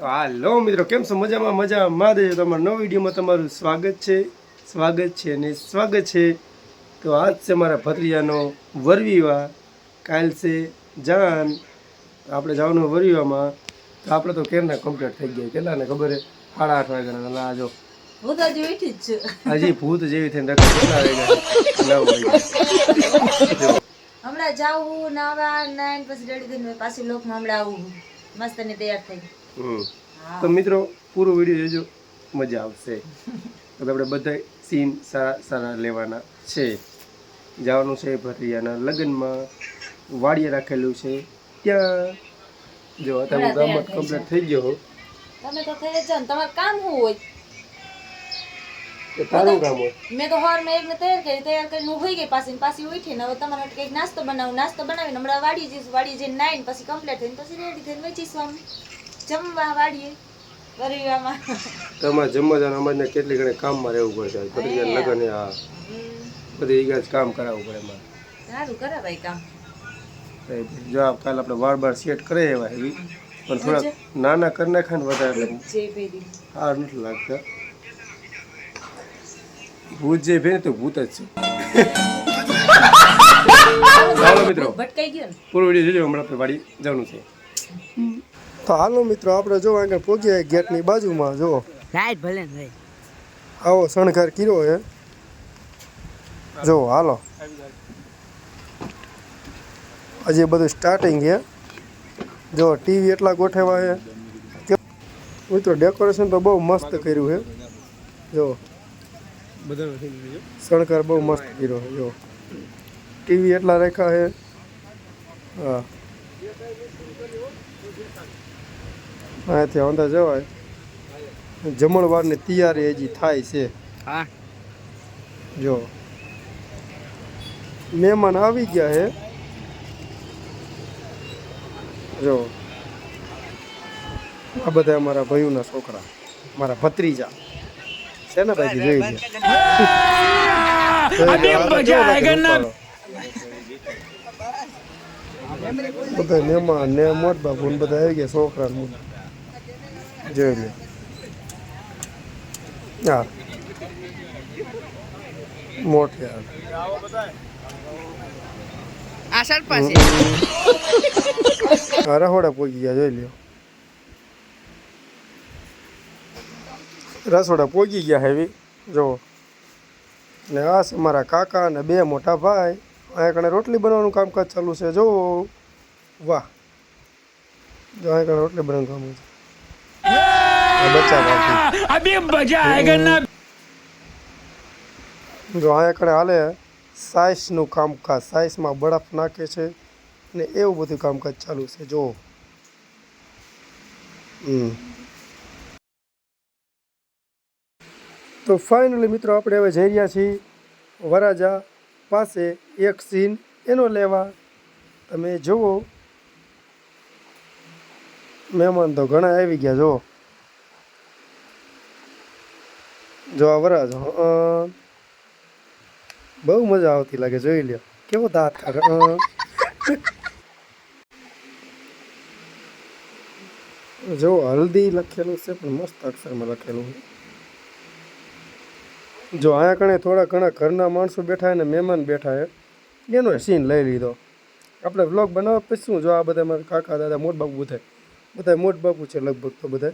હાલો મિત્રો કેમ છો? મજામાં મજા મહાદેવ તમારા નવા વિડીયોમાં તમારું સ્વાગત છે. સ્વાગત છે અને સ્વાગત છે. તો આજ છે મારા ભત્રીજાનો વરવીવા કાલ છે જાન. આપણે જવાનું વરવીવામાં તો આપણે તો કેરના કમ્પ્લીટ થઈ ગયા. કેટલા ને ખબર છે? સાડા આઠ વાગ્યાના. આ જો હજી ભૂત જેવી થઈને કેટલા વાગ્યા? નવ વાગ્યા. હમણાં જાવું નાવા નાઈન પછી રેડી થઈને પાછી લોકમાં હમણાં આવું મસ્ત ને તૈયાર થઈ. હમ. તો મિત્રો પૂરો વીડિયો જોજો. મજા આવશે. તો આપણે બધા સીન સારા સારા લેવાના છે. જવાનું છે ભત્રીયાના લગ્નમાં. વાડીએ રાખેલું છે. ત્યાં. જો અત્યારે હું ગામમાં કમ્પ્લીટ થઈ ગયો તમે તો થઈ જ તમારું કામ શું હોય? તો તારું કામ હોય. મેં તો હોર મેં એકને તૈયાર કરી તૈયાર કરીને હું હોઈ ગઈ પાછી પાછી ઉઠી ને હવે તમારે માટે કંઈક નાસ્તો બનાવું. નાસ્તો બનાવીને હમણાં વાડી જઈશ વાડી જઈને નાઈને પછી કમ્પ્લીટ થઈને પછી રેડી થઈને વેચીશું આમ. જમવા વાડીએ પરિવારમાં તમારે જમવા જવાનું અમારે કેટલી ઘણી કામમાં રહેવું પડશે ભત્રીયાના લગ્ન આ બધી જગ્યાએ જ કામ કરાવવું પડે મારે સારું કરે કામ. જો કાલે આપણે વાર બાર સેટ કરે એવા એવી. પણ થોડા નાના કરી નાખે ને વધારે હાર નથી લાગતા. ભૂત જે ભે તો ભૂત જ છે. ચાલો મિત્રો. ભટકાઈ ગયો પૂરો વીડિયો જોજો હમણાં આપણે વાડી જવાનું છે. તો હાલો મિત્રો આપણે જો આગળ પહોંચ્યા ગેટની બાજુમાં જો રાઈટ ભલે ભાઈ આવો શણગાર કર્યો હે જો હાલો. હજી બધું સ્ટાર્ટિંગ છે. જો ટીવી એટલા ગોઠવ્યા છે. મિત્રો ડેકોરેશન તો બહુ મસ્ત કર્યું છે. જો શણગાર બહુ મસ્ત કર્યો જો. ટીવી એટલા રાખ્યા છે. હા. અહીંયાથી અંદર જવાય. જમણવારની તૈયારી હજી થાય છે. હા. જો. મહેમાન આવી ગયા છે. જો. આ બધા અમારા ભાઈઓના છોકરા મારા ભત્રીજા. છે ભાઈ જોઈ રૂપાળો. બધા મહેમાન ને મોટ બાપુ ને બધા આવી ગયા છોકરા. જોઈ લે. હા મોટ યાર આ પાસે અરે હોડા પોગી ગયા જોઈ લ્યો રસોડા પોગી ગયા હેવી જો ને આ છે મારા કાકા અને બે મોટા ભાઈ અહીંયા કણે રોટલી બનાવવાનું કામકાજ ચાલુ છે. જો વાહ. જો અહીંયા કણે રોટલી બનાવવાનું કામ છે. જો અહીંયા કણે હાલે સાઇસનું કામકાજ સાઇસમાં બરફ નાખે છે ને એવું બધું કામકાજ ચાલુ છે. જો. હમ. તો ફાઇનલી મિત્રો આપણે હવે જઈ રહ્યા છીએ વરાજા પાસે એક સીન એનો લેવા તમે જુઓ. મહેમાન તો ઘણા આવી ગયા, જુઓ. જો આ વરાજ બહુ મજા આવતી લાગે, જોઈ લ્યો. કેવો દાંત કાઢે. જો હલ્દી લખેલું છે, પણ મસ્ત અક્ષરમાં લખેલું છે. જો અહીંયા કણે થોડા ઘણા ઘરના માણસો બેઠા અને મહેમાન બેઠા છે, એનો સીન લઈ લીધો. આપણે વ્લોગ બનાવવા પછી શું જો આ બધા મારા કાકા દાદા મોટ બાપુ થાય બધા મોટ બાપુ છે લગભગ તો બધા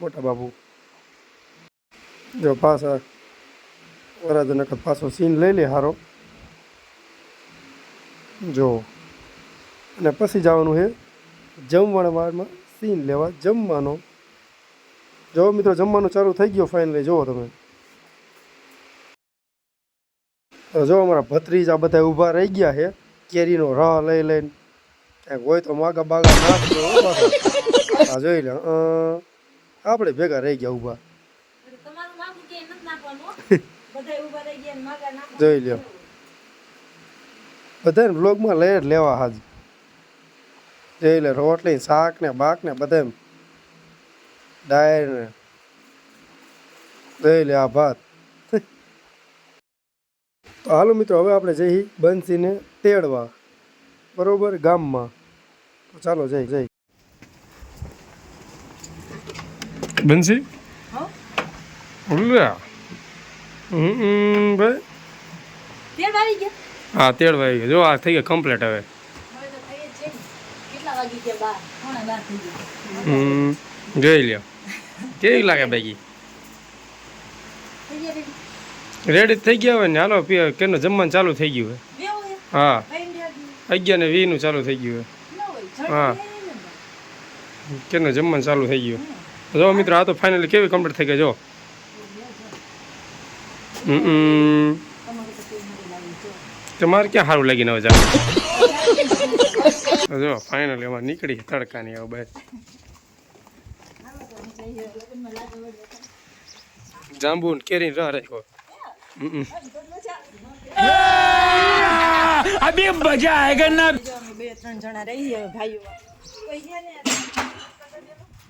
મોટા બાપુ. જો પાછા વરાજો પાછો સીન લઈ લે હારો. જો. અને પછી જવાનું છે જમવાણવારમાં સીન લેવા જમવાનો. જો મિત્રો જમવાનું ચાલુ થઈ ગયો ફાઇનલી જુઓ તમે. તો જો અમારા ભત્રીજા બધા ઊભા રહી ગયા છે કેરીનો રહ લઈ લઈને. ક્યાંક હોય તો માગા બાગા નાખજો હો આ જોઈ લે આપણે ભેગા રહી ગયા ઊભા. જોઈ લ્યો બધાને બ્લોગમાં લઈ લેવા હાજ. જોઈ લે રોટલી શાક ને બાક ને બધા ડાયર ને. જોઈ લે આ ભાત. હાલો મિત્રો હવે આપણે જઈ બંસીને તેડવા. બરોબર? ગામમાં. તો ચાલો જઈ જઈ. બંસી? ભાઈ. હા તેડવા આવી ગયા. જો આ થઈ ગયા કમ્પ્લીટ હવે. જોઈ લ્યો. કેવી લાગે ભાઈ રેડી થઈ ગયા હોય ને? હાલો કેનું જમવાનું ચાલુ થઈ ગયું હોય? હા. અગિયાર ને વીનું ચાલુ થઈ ગયું હોય. હા. કેનું જમવાનું ચાલુ થઈ ગયું? જો મિત્રો આ તો ફાઇનલી કેવી કમ્પ્લીટ થઈ ગઈ જો. તમારે જો. ક્યાં સારું લાગીને હવે જાવ જો ફાઇનલી અમારે નીકળી તડકાની હવે બસ. જાંબુ કેરી રાહ રાખ્યો. અભી મજા આયગન બે ત્રણ જણા રહી ભાઈઓ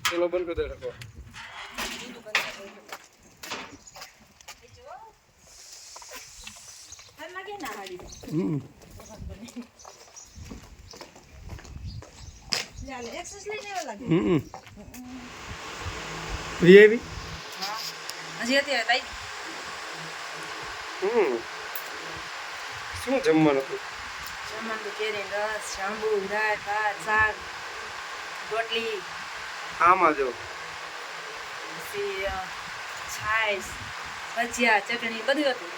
ચલો બંધ કરી દેખો હજી અત્યારે હમ શું જમવાનું હતું જમવાનું કેરી રસ જાંબુ દાળ ભાત શાક રોટલી આમાં જો પછી અ, છાશ ભજીયા ચટણી બધું હતું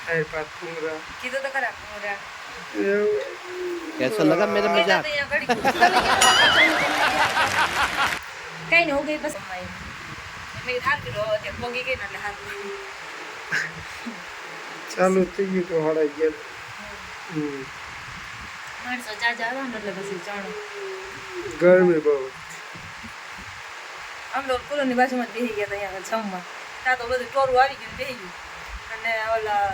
ખાઈ પાત ભૂંગળા કીધું તો ખરા મોઢા कैसा लगा मेरा કઈ નહીં હું ગઈ બસ મેં કીધું હાલ કીધું હવે ત્યાં પોગી ગઈ ને એટલે હાલ ચાલુ થઈ ગયું કે હાડા ગયા હમ. માણસો જાજા આવે ને એટલે પછી જાણું. ગરમી બહુ. આમ તો કુલરની બાજુમાં જ બેસી ગયા હતા અહીંયા જમવા. ત્યાં તો બધું ટોરું આવી ગયું બેસી ગયું. અને ઓલા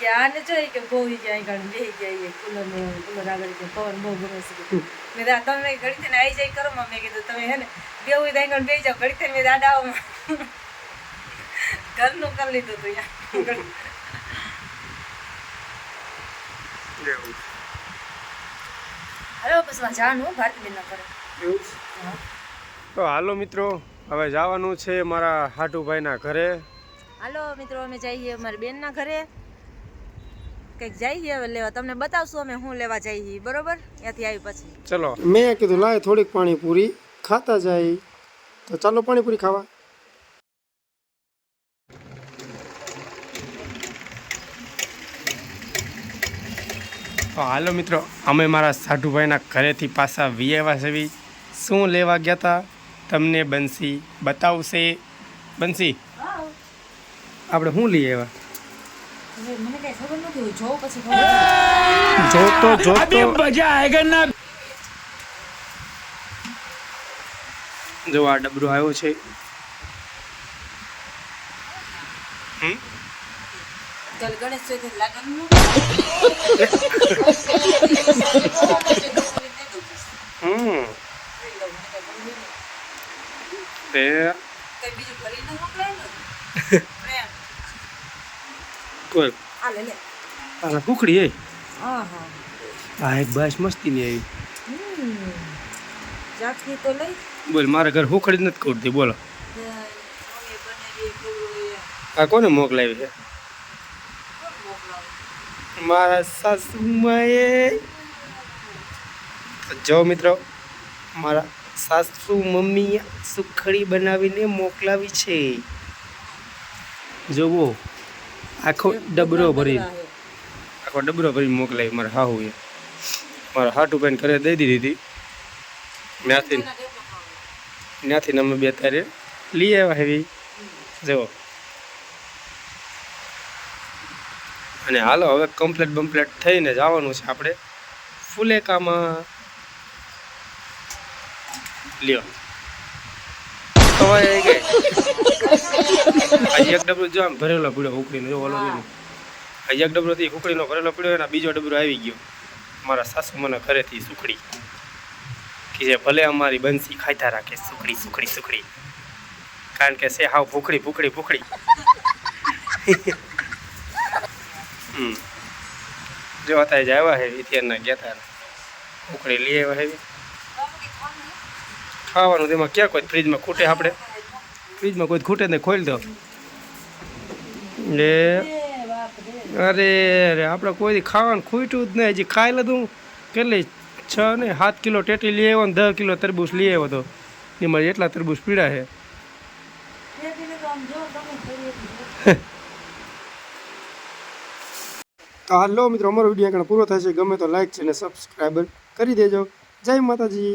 કે આને જોઈ કે બહુ અહીં આગળ બેસી ગયા એ કુલર કુલર આગળ કે પવન બહુ ગમે છે. મેં દા તમે ઘડી થઈને આવી જાય કરો. મેં કીધું તમે હે ને બે હોય ત્યાં ઘણ બેસી જાઓ. ઘડી થઈને મેં દાદા ઘરનું કરી લીધું હતું અહીંયા. એવું હાલો બસમાં જાનું ભારતીબેન કરે એવું તો હાલો મિત્રો હવે જવાનું છે મારા હાટુભાઈના ઘરે. હાલો મિત્રો અમે જઈએ અમારી બેનના ઘરે. કંઈક જઈએ હવે લેવા. તમને બતાવશું અમે શું લેવા જઈએ બરોબર? ત્યાંથી આવી પછી. ચલો. મેં કીધું લાય થોડીક પાણીપુરી ખાતા જાય. તો ચાલો પાણીપુરી ખાવા. તો હાલો મિત્રો અમે મારા સાઢુભાઈના ઘરેથી પાછા વિયેવા સેવી શું લેવા ગયા હતા તમને બંસી બતાવશે. બંસી આપણે શું લઈ આવ્યા? જોતો મજા આવેગા જો આ ડબરું આવ્યો છે. હમ? હમ. તે કઈ ને આ કુકડી એ? આ એક બાસ મસ્તીની આવી. હમ. તો લઈ. બોલ મારા ઘર હુખડી નથી કરતી બોલો. આ કોને મોકલાવી છે? મારા સાસુમાએ. જો મિત્રો, મારા સાસુ મમ્મી સુખડી બનાવીને મોકલાવી છે. જોવો, આખો ડબરો ભરી. આખો ડબરો ભરીને મોકલાવી મારા હાહુએ. મારા હાટુ પેન ઘરે દઈ દીધી હતી. ત્યાંથી ત્યાંથી અમે બે તારે લઈ આવ્યા હેવી. જુઓ. અને હાલો, હવે કમ્પ્લેટ બમ્પ્લેટ થઈને જવાનું છે આપણે. ફુલેકામાં. લ્યો. તમારે હજી એક ડબરો આમ ભરેલો પીડ્યો ઉકળીનો, જો ઓલો એક ડબરો ઉકળીનો ભરેલો પીડ્યો અને બીજો ડબરો આવી ગયો. મારા સાસુ મને ઘરેથી સુખડી. કે ભલે અમારી બંસી ખાતા રાખે, સુખડી સુખડી સુખડી. કારણ કે છે હાવ ભૂખડી ભૂખડી ભૂખડી. જો અત્યારે જ આવ્યા હે ઇતિહાસના ગયા હતા ઉકળી લઈ આવ્યા હેવી ખાવાનું તેમાં ક્યાં કોઈ ફ્રીજમાં ખૂટે આપણે? ફ્રીજમાં કોઈ ખૂટે ને ખોલી દો. એ અરે અરે આપણે કોઈ ખાવાનું ખૂટ્યું જ નહીં. હજી ખાઈ લીધું. કેટલી? છ ને સાત કિલો ટેટી લઈ આવ્યો ને દસ કિલો તરબૂચ લઈ આવ્યો હતો એમાં એટલા તરબૂચ પીડા છે તો હાલો મિત્રો, અમારો વીડિયો આગળ પૂરો થશે ગમે તો લાઈક છે ને સબસ્ક્રાઈબર કરી દેજો. જય માતાજી.